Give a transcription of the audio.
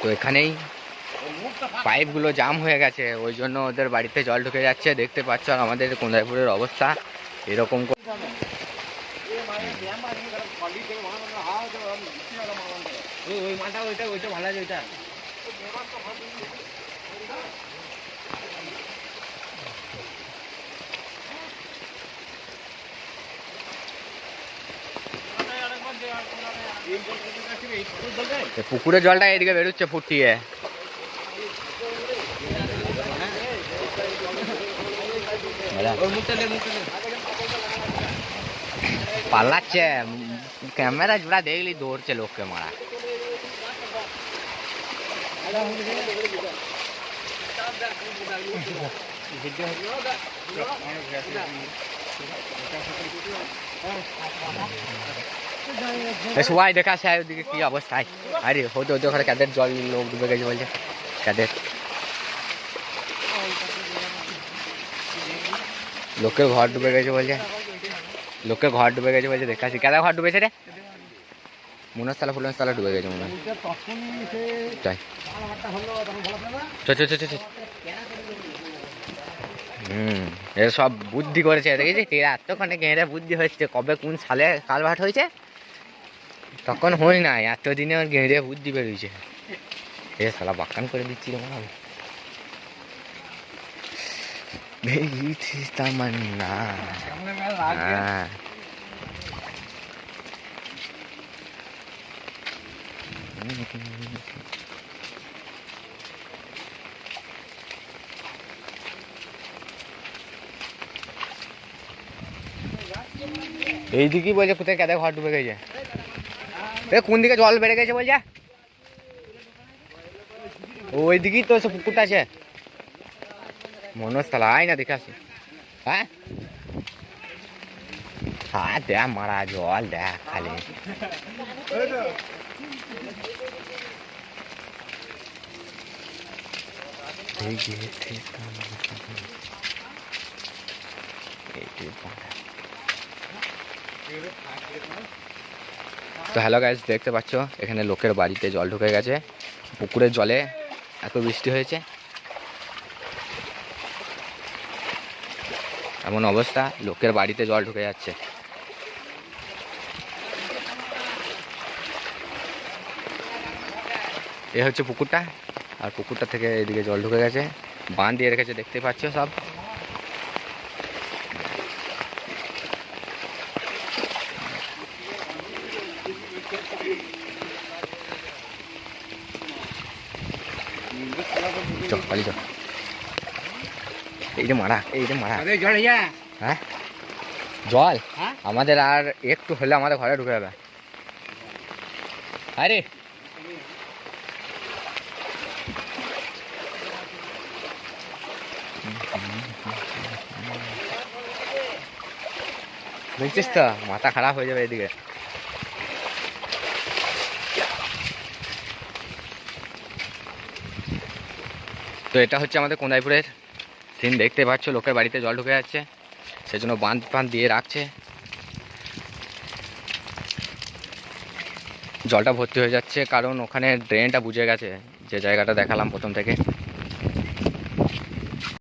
তো এখানেই পাইপগুলো জাম হয়ে গেছে, ওই জন্য ওদের বাড়িতে জল ঢুকে যাচ্ছে, দেখতে পাচ্ছ আমাদের কোন্দাইপুরের অবস্থা, এরকম ওইটা ওইটা ভালো আছে, ওইটা। পুকুরের জলটা এদিকে বেরোচ্ছে ফুটিয়ে ওই মুখটা দে মুখটা দে পাল্লাচ্ছে ক্যামেরা জোড়া দেখলি দৌড়ছে লোককে মারা এ সবাই দেখা আসে ওদিকে কি অবস্থায় আরে হতে হতে ওখানে কাদের জল লোক ডুবে গেছে বলছে কাদের লোকের ঘর ডুবে গেছে বলছে, লোকের ঘর ডুবে গেছে বলছে দেখাচ্ছি কেদা ঘর ডুবেছে রে? মনস্তলা ফুলনস্তলা ডুবে গেছে মনে হয়। তাই। হুম, এর সব বুদ্ধি করেছে দেখেছি টেরা এতক্ষণে গেঁড়ে বুদ্ধি হচ্ছে কবে কোন সালে কালভাট হয়েছে? তখন হই না এতদিনে ওর গেঁড়ে বুদ্ধি বেরিয়েছে এ সালা বাক্কান করে দিচ্ছি হয় ভেগিছি তামান্না। হ্যাঁ। এইদিকেই বলছে কোথায় কেদে ঘর ডুবে গেছে? কোন দিকে জল বেড়ে গেছে বলছে ওই দিকেই তো সে পুকুরটা আছে মনস্থল আয় না দেখে আসি হ্যাঁ হ্যাঁ দেখ মারা জল দেখ খালি এই যে ঠিক এই যে বাড়া। তো হ্যালো গাইজ দেখতে পাচ্ছ? এখানে লোকের বাড়িতে জল ঢুকে গেছে। পুকুরের জলে এত বৃষ্টি হয়েছে। এমন অবস্থা, লোকের বাড়িতে জল ঢুকে যাচ্ছে। এ হচ্ছে পুকুরটা, আর পুকুরটা থেকে এদিকে জল ঢুকে গেছে। বাঁধ দিয়ে রেখেছে, দেখতে পাচ্ছ সব? চল এই যে মারা এই যে মারা জল হ্যাঁ জল? আমাদের আর একটু হলে আমাদের ঘরে ঢুকে যাবে আরে দেখছিস তো মাথা খারাপ হয়ে যাবে এদিকে তো এটা হচ্ছে আমাদের কোন্দাইপুরের সিন দেখতে পাচ্ছ, লোকের বাড়িতে জল ঢুকে যাচ্ছে, সেজন্য বাঁধ ফাঁধ দিয়ে রাখছে। জলটা ভর্তি হয়ে যাচ্ছে, কারণ ওখানে ড্রেনটা বুঝে গেছে, যে জায়গাটা দেখালাম প্রথম থেকে।